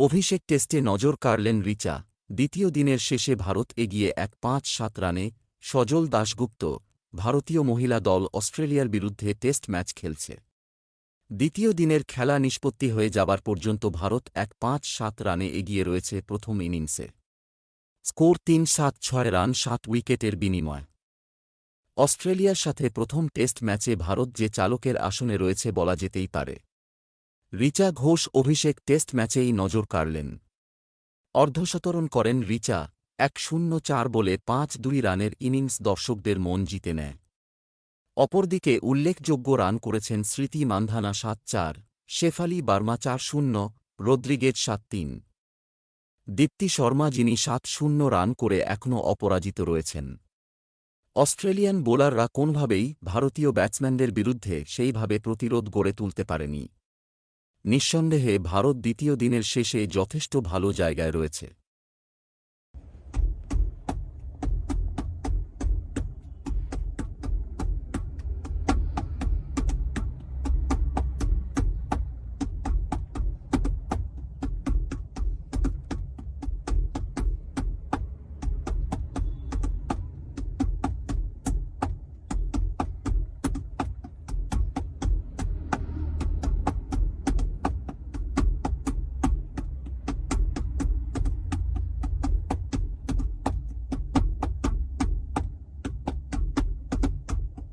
অভিষেক টেস্টে নজর কাড়লেন রিচা। দ্বিতীয় দিনের শেষে ভারত এগিয়ে এক পাঁচ সাত রানে সজল দাশগুপ্ত, ভারতীয় মহিলা দল অস্ট্রেলিয়ার বিরুদ্ধে টেস্ট ম্যাচ খেলছে। দ্বিতীয় দিনের খেলা নিষ্পত্তি হয়ে যাবার পর্যন্ত ভারত এক পাঁচ সাত রানে এগিয়ে রয়েছে প্রথম ইনিংসে। স্কোর তিন সাত ছয় রান সাত উইকেটের বিনিময়। অস্ট্রেলিয়ার সাথে প্রথম টেস্ট ম্যাচে ভারত যে চালকের আসনে রয়েছে বলা যেতেই পারে। রিচা ঘোষ অভিষেক টেস্ট ম্যাচেই নজর কাড়লেন। অর্ধশতরণ করেন রিচা, এক শূন্য চার বলে পাঁচ দুই রানের ইনিংস দর্শকদের মন জিতে নেয়। অপরদিকে উল্লেখযোগ্য রান করেছেন স্মৃতি মান্ধানা সাত চার, শেফালি বার্মা চার শূন্য, রদ্রিগেজ সাত তিন। দীপ্তি শর্মা যিনি সাত শূন্য রান করে এখনও অপরাজিত রয়েছেন। অস্ট্রেলিয়ান বোলাররা কোনভাবেই ভারতীয় ব্যাটসম্যানদের বিরুদ্ধে সেইভাবে প্রতিরোধ গড়ে তুলতে পারেনি। নিঃসন্দেহে ভারত দ্বিতীয় দিনের শেষে যথেষ্ট ভালো জায়গায় রয়েছে।